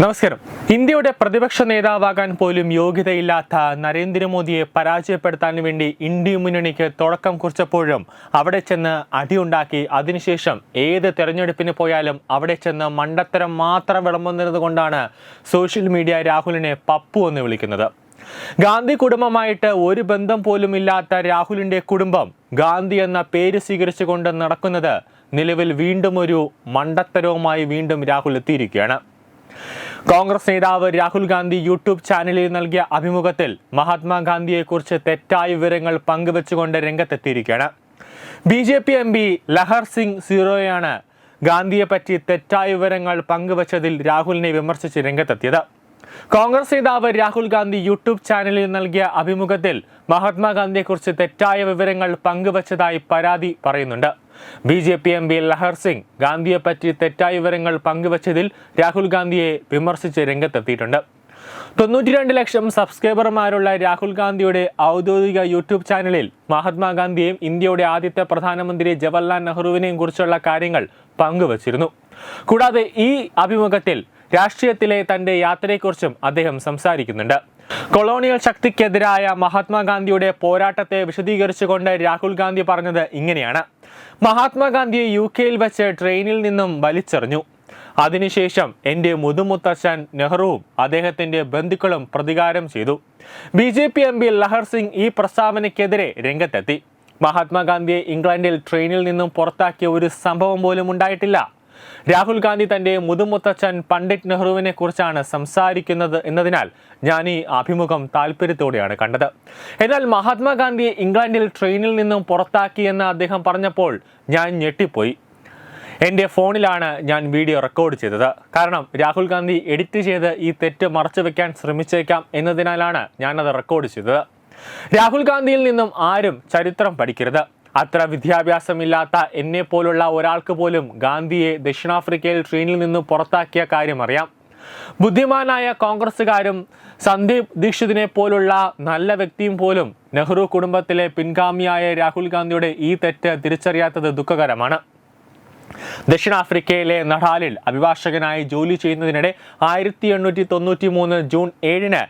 നമസ്കാരം. ഇന്ത്യയുടെ പ്രതിപക്ഷ നേതാവാകാൻ പോലും യോഗ്യതയില്ലാത്ത നരേന്ദ്രമോദിയെ പരാജയപ്പെടുത്താൻ വേണ്ടി ഇന്ത്യ മുന്നണിക്ക് തുടക്കം കുറിച്ചപ്പോഴും അവിടെ ചെന്ന് അടിയുണ്ടാക്കി. അതിനുശേഷം ഏത് തെരഞ്ഞെടുപ്പിന് പോയാലും അവിടെ ചെന്ന് മണ്ടത്തരം മാത്രം വിളമ്പുന്നതുകൊണ്ടാണ് സോഷ്യൽ മീഡിയ രാഹുലിനെ പപ്പു എന്ന് വിളിക്കുന്നത്. ഗാന്ധി കുടുംബമായിട്ട് ഒരു ബന്ധം പോലും ഇല്ലാത്ത രാഹുലിന്റെ കുടുംബം ഗാന്ധി എന്ന പേര് സ്വീകരിച്ചുകൊണ്ട് നടക്കുന്നത് നിലവിൽ വീണ്ടും ഒരു മണ്ടത്തരവുമായി വീണ്ടും രാഹുൽ എത്തിയിരിക്കുകയാണ്. കോൺഗ്രസ് നേതാവ് രാഹുൽ ഗാന്ധി യൂട്യൂബ് ചാനലിൽ നൽകിയ അഭിമുഖത്തിൽ മഹാത്മാഗാന്ധിയെക്കുറിച്ച് തെറ്റായ വിവരങ്ങൾ പങ്കുവച്ചുകൊണ്ട് രംഗത്തെത്തിയിരിക്കുകയാണ്. B J P M P Lahar Singh സീറോയാണ് ഗാന്ധിയെപ്പറ്റി തെറ്റായ വിവരങ്ങൾ പങ്കുവച്ചതിൽ രാഹുലിനെ വിമർശിച്ച് രംഗത്തെത്തിയത്. കോൺഗ്രസ് നേതാവ് രാഹുൽ ഗാന്ധി യൂട്യൂബ് ചാനലിൽ നൽകിയ അഭിമുഖത്തിൽ മഹാത്മാഗാന്ധിയെക്കുറിച്ച് തെറ്റായ വിവരങ്ങൾ പങ്കുവച്ചതായി പരാതി പറയുന്നുണ്ട്. B J P M P Lahar Singh ഗാന്ധിയെപ്പറ്റി തെറ്റായ വിവരങ്ങൾ പങ്കുവച്ചതിൽ രാഹുൽ ഗാന്ധിയെ വിമർശിച്ച് രംഗത്തെത്തിയിട്ടുണ്ട്. തൊണ്ണൂറ്റി രണ്ട് ലക്ഷം സബ്സ്ക്രൈബർമാരുള്ള രാഹുൽ ഗാന്ധിയുടെ ഔദ്യോഗിക യൂട്യൂബ് ചാനലിൽ മഹാത്മാഗാന്ധിയെയും ഇന്ത്യയുടെ ആദ്യത്തെ പ്രധാനമന്ത്രി ജവഹർലാൽ നെഹ്റുവിനെയും കുറിച്ചുള്ള കാര്യങ്ങൾ പങ്കുവച്ചിരുന്നു. കൂടാതെ ഈ അഭിമുഖത്തിൽ രാഷ്ട്രീയത്തിലെ തന്റെ യാത്രയെക്കുറിച്ചും അദ്ദേഹം സംസാരിക്കുന്നുണ്ട്. കൊളോണിയൽ ശക്തിക്കെതിരായ മഹാത്മാഗാന്ധിയുടെ പോരാട്ടത്തെ വിശദീകരിച്ചുകൊണ്ട് രാഹുൽ ഗാന്ധി പറഞ്ഞത് ഇങ്ങനെയാണ്. മഹാത്മാഗാന്ധിയെ യു കെയിൽ വെച്ച് ട്രെയിനിൽ നിന്നും വലിച്ചെറിഞ്ഞു. അതിനുശേഷം എന്റെ മുതുമുത്തച്ഛൻ നെഹ്റുവും അദ്ദേഹത്തിന്റെ ബന്ധുക്കളും പ്രതികാരം ചെയ്തു. B J P M P Lahar Singh ഈ പ്രസ്താവനയ്ക്കെതിരെ രംഗത്തെത്തി. മഹാത്മാഗാന്ധിയെ ഇംഗ്ലണ്ടിൽ ട്രെയിനിൽ നിന്നും പുറത്താക്കിയ ഒരു സംഭവം പോലും ഉണ്ടായിട്ടില്ല. രാഹുൽ ഗാന്ധി തന്റെ മുതുമുത്തച്ഛൻ പണ്ഡിറ്റ് നെഹ്റുവിനെ കുറിച്ചാണ് സംസാരിക്കുന്നത് എന്നതിനാൽ ഞാൻ ഈ അഭിമുഖം താല്പര്യത്തോടെയാണ് കണ്ടത്. എന്നാൽ മഹാത്മാഗാന്ധി ഇംഗ്ലണ്ടിൽ ട്രെയിനിൽ നിന്നും പുറത്താക്കിയെന്ന് അദ്ദേഹം പറഞ്ഞപ്പോൾ ഞാൻ ഞെട്ടിപ്പോയി. എന്റെ ഫോണിലാണ് ഞാൻ വീഡിയോ റെക്കോർഡ് ചെയ്തത്. കാരണം രാഹുൽ ഗാന്ധി എഡിറ്റ് ചെയ്ത് ഈ തെറ്റ് മറച്ചു വെക്കാൻ ശ്രമിച്ചേക്കാം എന്നതിനാലാണ് ഞാനത് റെക്കോർഡ് ചെയ്തത്. രാഹുൽ ഗാന്ധിയിൽ നിന്നും ആരും ചരിത്രം പഠിക്കരുത്. അത്ര വിദ്യാഭ്യാസമില്ലാത്ത എന്നെ പോലുള്ള ഒരാൾക്ക് പോലും ഗാന്ധിയെ ദക്ഷിണാഫ്രിക്കയിൽ ട്രെയിനിൽ നിന്ന് പുറത്താക്കിയ കാര്യം അറിയാം. ബുദ്ധിമാനായ കോൺഗ്രസ്സുകാരും സന്ദീപ് ദീക്ഷിതിനെ പോലുള്ള നല്ല വ്യക്തിയും പോലും നെഹ്റു കുടുംബത്തിലെ പിൻഗാമിയായ രാഹുൽ ഗാന്ധിയുടെ ഈ തെറ്റ് തിരിച്ചറിയാത്തത് ദുഃഖകരമാണ്. ദക്ഷിണാഫ്രിക്കയിലെ നഡാലിൽ അഭിഭാഷകനായി ജോലി ചെയ്യുന്നതിനിടെ ആയിരത്തി എണ്ണൂറ്റി തൊണ്ണൂറ്റി മൂന്ന് ജൂൺ ഏഴിന്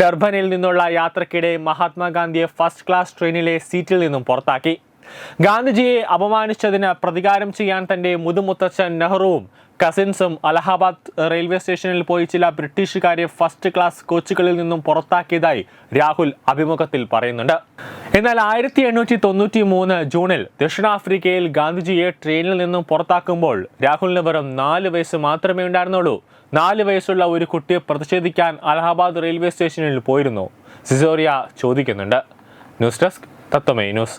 ഡർബനിൽ നിന്നുള്ള യാത്രക്കിടെ മഹാത്മാഗാന്ധിയെ ഫസ്റ്റ് ക്ലാസ് ട്രെയിനിലെ സീറ്റിൽ നിന്നും പുറത്താക്കി. ഗാന്ധിജിയെ അപമാനിച്ചതിന് പ്രതികാരം ചെയ്യാൻ തന്റെ മുതുമുത്തച്ഛൻ നെഹ്റുവും കസിൻസും അലഹാബാദ് റെയിൽവേ സ്റ്റേഷനിൽ പോയി ചില ബ്രിട്ടീഷുകാരെ ഫസ്റ്റ് ക്ലാസ് കോച്ചുകളിൽ നിന്നും പുറത്താക്കിയതായി രാഹുൽ അഭിമുഖത്തിൽ പറയുന്നുണ്ട്. എന്നാൽ ആയിരത്തി എണ്ണൂറ്റി തൊണ്ണൂറ്റി മൂന്ന് ജൂണിൽ ദക്ഷിണാഫ്രിക്കയിൽ ഗാന്ധിജിയെ ട്രെയിനിൽ നിന്നും പുറത്താക്കുമ്പോൾ രാഹുലിന് വെറും നാല് വയസ്സ് മാത്രമേ ഉണ്ടായിരുന്നുള്ളൂ. നാല് വയസ്സുള്ള ഒരു കുട്ടിയെ പ്രതിഷേധിക്കാൻ അലഹാബാദ് റെയിൽവേ സ്റ്റേഷനിൽ പോയിരുന്നു. സിസോറിയ ചോദിക്കുന്നുണ്ട്. News desk തത്വമേ news.